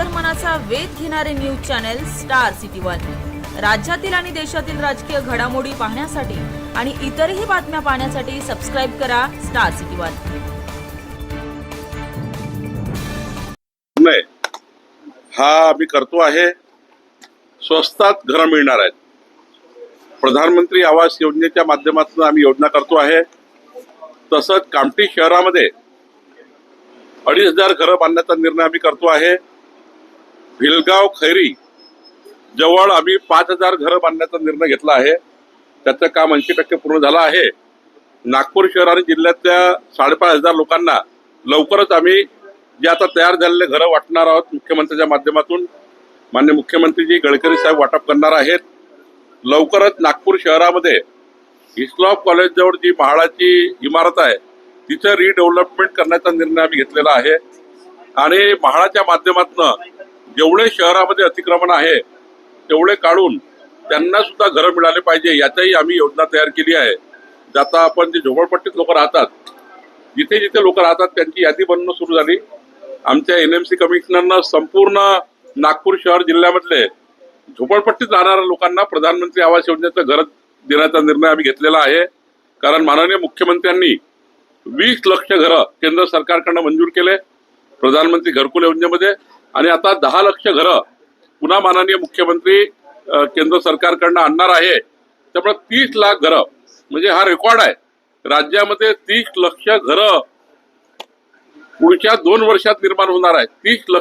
अंतर्मनाचा वेध घेणारे news channel star city one. राज्यातील आणि देशातील राजकीय घडामोडी पाहण्यासाठी आणि इतरही बातम्या पाहण्यासाठी सबस्क्राईब करा स्टार सिटी वन. हा आम्ही करतो आहे. स्वस्तात घरं मिळणार आहेत. प्रधानमंत्री आवास योजनेच्या माध्यमातून आम्ही योजना करतो आहे. तसंच कामठी शहरामध्ये अडीच हजार घरं बांधण्याचा निर्णय आम्ही करतो आहे. भिलगाव खैरी जवळ आम्ही पाच हजार घरं बांधण्याचा निर्णय घेतला आहे. त्याचं काम ऐंशी टक्के पूर्ण झालं आहे. नागपूर शहर आणि जिल्ह्यातल्या साडेपाच हजार लोकांना लवकरच आम्ही जे आता तयार झालेले घरं वाटणार आहोत मुख्यमंत्र्यांच्या माध्यमातून मान्य मुख्यमंत्रीजी गडकरी साहेब वाटप करणार आहेत. लवकरच नागपूर शहरामध्ये इस्लॉफ कॉलेजजवळ जी महाळाची इमारत आहे तिचं रिडेव्हलपमेंट करण्याचा निर्णय आम्ही घेतलेला आहे. आणि महाळाच्या माध्यमातून जेवढे शहरामध्ये अतिक्रमण आहे तेवढे काढून त्यांना सुद्धा घरं मिळाले पाहिजे याचाही आम्ही योजना तयार केली आहे. आता आपण जे झोपडपट्टीत लोक राहतात जिथे जिथे लोक राहतात त्यांची यादी बनणं सुरू झाली. आमच्या एन एम सी कमिशनरनं संपूर्ण नागपूर शहर जिल्ह्यामधले झोपडपट्टीत राहणाऱ्या लोकांना प्रधानमंत्री आवास योजनेचं घर देण्याचा निर्णय आम्ही घेतलेला आहे. कारण माननीय मुख्यमंत्र्यांनी वीस लक्ष घरं केंद्र सरकारकडनं मंजूर केले प्रधानमंत्री घरकुल योजनेमध्ये. आणि आता दहा लक्ष घरं पुन्हा माननीय मुख्यमंत्री केंद्र सरकारकडनं आणणार आहे. त्यामुळे तीस लाख घरं म्हणजे हा रेकॉर्ड आहे. राज्यामध्ये तीस लक्ष घरं पुढच्या दोन वर्षात निर्माण होणार आहे. तीस लक्ष